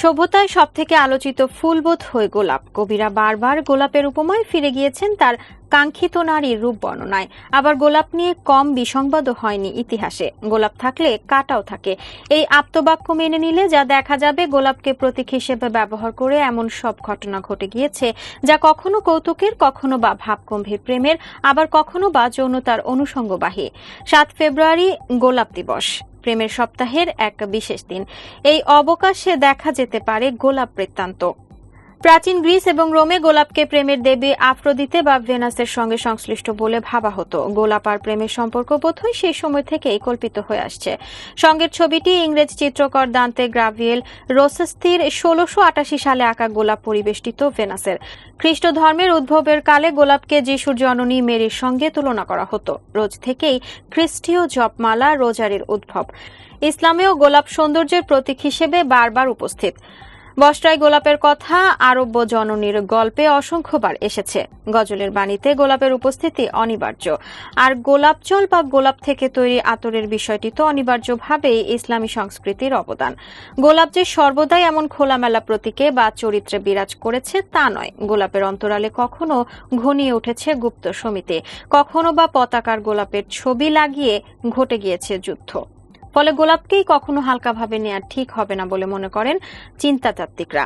সভ্যতায় সব থেকে আলোচিত ফুলবোধ হয়ে গোলাপ। কবিরা বারবার গোলাপের উপমায় ফিরে গিয়েছেন তার কাঙ্ক্ষিত নারীর রূপ বর্ণনায়। আবার গোলাপ নিয়ে কম বিসংবাদও হয়নি ইতিহাসে। গোলাপ থাকলে কাটাও থাকে। এই আপ্তবাক্য মেনে নিলে যা দেখা যাবে, গোলাপকে প্রতীক হিসেবে ব্যবহার করে এমন সব ঘটনা ঘটে গিয়েছে, যা কখনো কৌতুকের, কখনো বা ভাবগম্ভীর প্রেমের, আবার কখনো বা যৌনতার অনুষঙ্গবাহী। সাত ফেব্রুয়ারি গোলাপ দিবস। প্রেমের সপ্তাহের এক বিশেষ দিন। এই অবকাশে দেখা যেতে পারে গোলাপ বৃত্তান্ত। প্রাচীন গ্রিস এবং রোমে গোলাপকে প্রেমের দেবী আফ্রোদিতে বা ভেনাসের সঙ্গে সংশ্লিষ্ট বলে ভাবা হতো। গোলাপ আর প্রেমের সম্পর্ক বোধহয় সেই সময় থেকেই কল্পিত হয়ে আসছে। সঙ্গের ছবিটি ইংরেজ চিত্রকর দান্তে গ্রাভিয়েল রোসেস্থির ষোলোশো আটাশি সালে আঁকা গোলাপ পরিবেষ্টিত ভেনাসের। খ্রিস্ট ধর্মের উদ্ভবের কালে গোলাপকে যিশুর জননী মেরির সঙ্গে তুলনা করা হতো। রোজ থেকেই খ্রিস্টীয় জপমালা রোজারির উদ্ভব। ইসলামেও গোলাপ সৌন্দর্যের প্রতীক হিসেবে বারবার উপস্থিত। বস্ত্রায় গোলাপের কথা আরব্য জননীর গল্পে অসংখ্যবার এসেছে। গজলের বাণীতে গোলাপের উপস্থিতি অনিবার্য। আর গোলাপ জল বা গোলাপ থেকে তৈরি আতরের বিষয়টি তো অনিবার্যভাবেই ইসলামী সংস্কৃতির অবদান। গোলাপ যে সর্বদাই এমন খোলামেলা প্রতীকে বা চরিত্রে বিরাজ করেছে, তা নয়। গোলাপের অন্তরালে কখনো ঘনিয়ে উঠেছে গুপ্ত সমিতি। কখনো বা পতাকার গোলাপের ছবি লাগিয়ে ঘটে গিয়েছে যুদ্ধ। ফলে গোলাপকেই কখনো হালকাভাবে নেওয়া ঠিক হবে না বলে মনে করেন চিন্তাতাত্ত্বিকরা।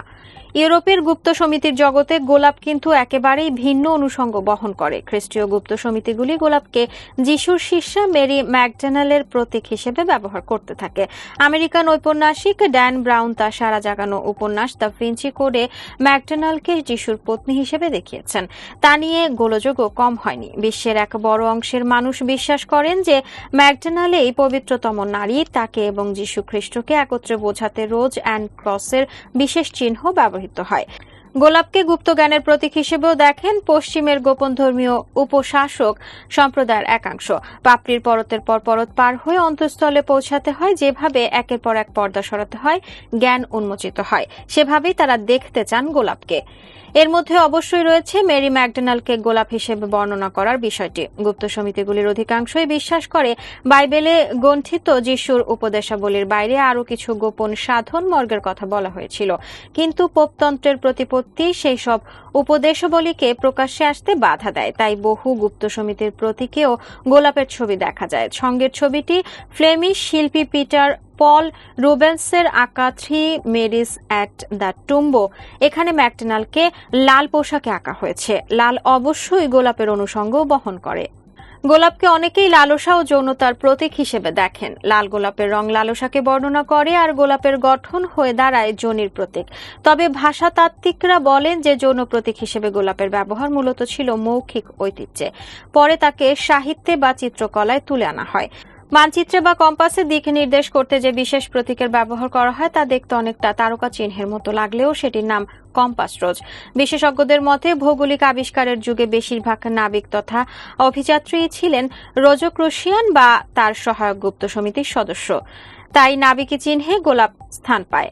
ইউরোপের গুপ্ত সমিতির জগতে গোলাপ কিন্তু একেবারেই ভিন্ন অনুষঙ্গ বহন করে। খ্রিস্টীয় গুপ্ত সমিতিগুলি গোলাপকে যিশুর শিষ্যা মেরি ম্যাকডেনালের প্রতীক হিসেবে ব্যবহার করতে থাকে। আমেরিকান ঔপন্যাসিক ড্যান ব্রাউন তার সারা জাগানো উপন্যাস দ্য ফিঞ্চি কোডে ম্যাকডেনালকে যিশুর পত্নী হিসেবে দেখিয়েছেন। তা নিয়ে গোলযোগও কম হয়নি। বিশ্বের এক বড় অংশের মানুষ বিশ্বাস করেন যে ম্যাকডেনালে এই পবিত্রতম নারী তাকে এবং যীশু খ্রিস্টকে একত্রে বোঝাতে রোজ অ্যান্ড ক্রসের বিশেষ চিহ্ন ব্যবহৃত হয়। গোলাপকে গুপ্ত জ্ঞানের প্রতীক হিসেবেও দেখেন পশ্চিমের গোপন ধর্মীয় উপশাসক সম্প্রদায়ের একাংশ। পাপড়ির পরতের পর পরত পার হয়ে অন্তঃস্থলে পৌঁছাতে হয়, যেভাবে একের পর এক পর্দা সরাতে হয়, জ্ঞান উন্মোচিত হয়। সেভাবেই তারা দেখতে চান গোলাপকে। এর মধ্যে অবশ্যই রয়েছে মেরি ম্যাকডোনাল্ডকে গোলাপ হিসেবে বর্ণনা করার বিষয়টি। গুপ্ত সমিতিগুলির অধিকাংশই বিশ্বাস করে, বাইবেলে গণ্ঠিত যিশুর উপদেশাবলীর বাইরে আরও কিছু গোপন সাধন মর্গের কথা বলা হয়েছিল। কিন্তু পোপতন্ত্রের প্রতিপত্তি সেই সব উপদেশাবলীকে প্রকাশ্যে আসতে বাধা দেয়। তাই বহু গুপ্ত সমিতির প্রতীকেও গোলাপের ছবি দেখা যায়। সঙ্গের ছবিটি ফ্লেমিশ শিল্পী পিটার পল রুবেন্সের আঁকা three Marys at the tomb. এখানে ম্যাকডোনাল্ডকে লাল পোশাকে আঁকা হয়েছে। লাল অবশ্যই গোলাপের অনুষঙ্গ বহন করে। গোলাপকে অনেকেই লালসা ও যৌনতার প্রতীক হিসেবে দেখেন। লাল গোলাপের রং লালসাকে বর্ণনা করে আর গোলাপের গঠন হয়ে দাঁড়ায় যৌনির প্রতীক। তবে ভাষাতাত্ত্বিকরা বলেন যে যৌন প্রতীক হিসেবে গোলাপের ব্যবহার মূলত ছিল মৌখিক ঐতিহ্যে। পরে তাকে সাহিত্যে বা চিত্রকলায় তুলে আনা হয়। মানচিত্রে বা কম্পাসে দিক নির্দেশ করতে যে বিশেষ প্রতীকের ব্যবহার করা হয় তা দেখতে অনেকটা তারকা চিহ্নের মতো লাগলেও সেটির নাম কম্পাস রোজ। বিশেষজ্ঞদের মতে, ভৌগোলিক আবিষ্কারের যুগে বেশিরভাগ নাবিক তথা অভিযাত্রী ছিলেন রোজক্রোশিয়ান বা তার সহায়ক গুপ্ত সমিতির সদস্য। তাই নাবিকি চিহ্নে গোলাপ স্থান পায়।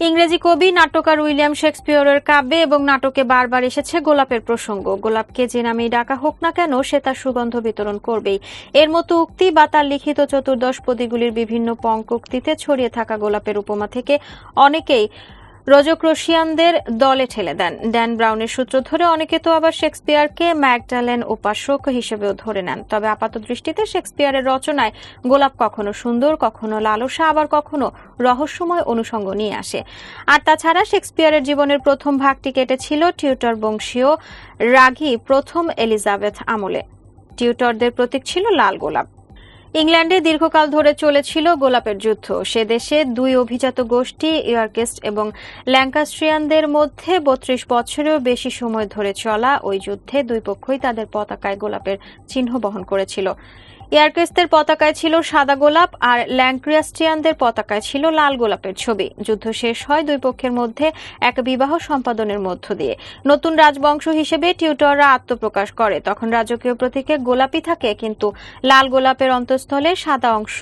ইংরেজি কবি নাটকার উইলিয়াম শেক্সপিয়রের কাব্যে এবং নাটকে বারবার এসেছে গোলাপের প্রসঙ্গ। গোলাপকে যে নামেই ডাকা হোক না কেন, সে তার সুগন্ধ বিতরণ করবেই। এর মতো উক্তি বা তার লিখিত চতুর্দশ পদীগুলির বিভিন্ন পঙ্কক্তিতে ছড়িয়ে থাকা গোলাপের উপমা থেকে অনেকেই রোজক্রোশিয়ানদের দলে ঠেলে দেন। ড্যান ব্রাউনের সূত্র ধরে অনেকে তো আবার শেক্সপিয়ারকে ম্যাকডালেন উপাসক হিসেবেও ধরে নেন। তবে আপাত দৃষ্টিতে শেক্সপিয়ারের রচনায় গোলাপ কখনো সুন্দর, কখনো লালসা, আবার কখনো রহস্যময় অনুষঙ্গ নিয়ে আসে। আর তাছাড়া শেক্সপিয়ারের জীবনের প্রথম ভাগটি কেটেছিল টিউটর বংশীয় রাগী প্রথম এলিজাবেথ আমলে। টিউটরদের প্রতীক ছিল লাল গোলাপ। ইংল্যান্ডে দীর্ঘকাল ধরে চলেছিল গোলাপের যুদ্ধ। সে দেশে দুই অভিজাত গোষ্ঠী, ইয়ার্কেস্ট এবং ল্যাঙ্কাস্ট্রিয়ানদের মধ্যে বত্রিশ বছরেও বেশি সময় ধরে চলা ওই যুদ্ধে দুই পক্ষই তাদের পতাকায় গোলাপের চিহ্ন বহন করেছিল। এয়ারকেস্টের পতাকায় ছিল সাদা গোলাপ আর ল্যাঙ্ক্রিয়াস্ট্রিয়ানদের পতাকায় ছিল লাল গোলাপের ছবি। যুদ্ধ শেষ হয় দুই পক্ষের মধ্যে এক বিবাহ সম্পাদনের মধ্য দিয়ে। নতুন রাজবংশ হিসেবে টিউটররা আত্মপ্রকাশ করে। তখন রাজকীয় প্রতীকে গোলাপি থাকে, কিন্তু লাল গোলাপের অন্তঃস্থলে সাদা অংশ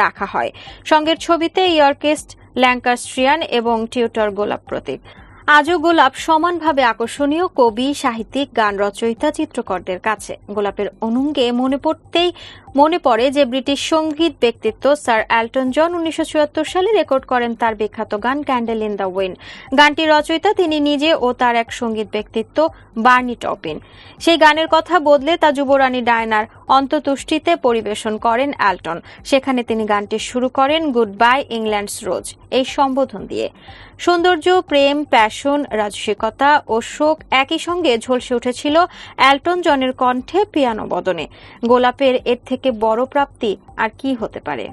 রাখা হয়। সঙ্গের ছবিতে ইয়র্কেস্ট ল্যাঙ্কাস্ট্রিয়ান এবং টিউটর গোলাপ প্রতীক। আজও গোলাপ সমানভাবে আকর্ষণীয় কবি, সাহিত্যিক, গান রচয়িতা, চিত্রকরদের কাছে। গোলাপের অনুঙ্গে মনে পড়তেই মনে পড়ে যে ব্রিটিশ সংগীত ব্যক্তিত্ব স্যার অ্যালটন জন উনিশশো চুয়াত্তর সালে রেকর্ড করেন তার বিখ্যাত গান ক্যান্ডেল ইন দ্য উইন গানটি রচয়িতা, তিনি নিজে ও তার এক সংগীত ব্যক্তিত্ব বার্নি টপিন। সেই গানের কথা বদলে তা যুবরানী ডায়নার অন্ততুষ্টিতে পরিবেশন করেন অ্যালটন। সেখানে তিনি গানটি শুরু করেন গুড বাই ইংল্যান্ডস রোজ এই সম্বোধন দিয়ে। সৌন্দর্য, প্রেম, প্যাশন, রাজসিকতা ও শোক একই সঙ্গে ঝলসে উঠেছিল অ্যালটন জনের কণ্ঠে পিয়ানো বদনে। গোলাপের এর থেকে বড় প্রাপ্তি আর কি হতে পারে?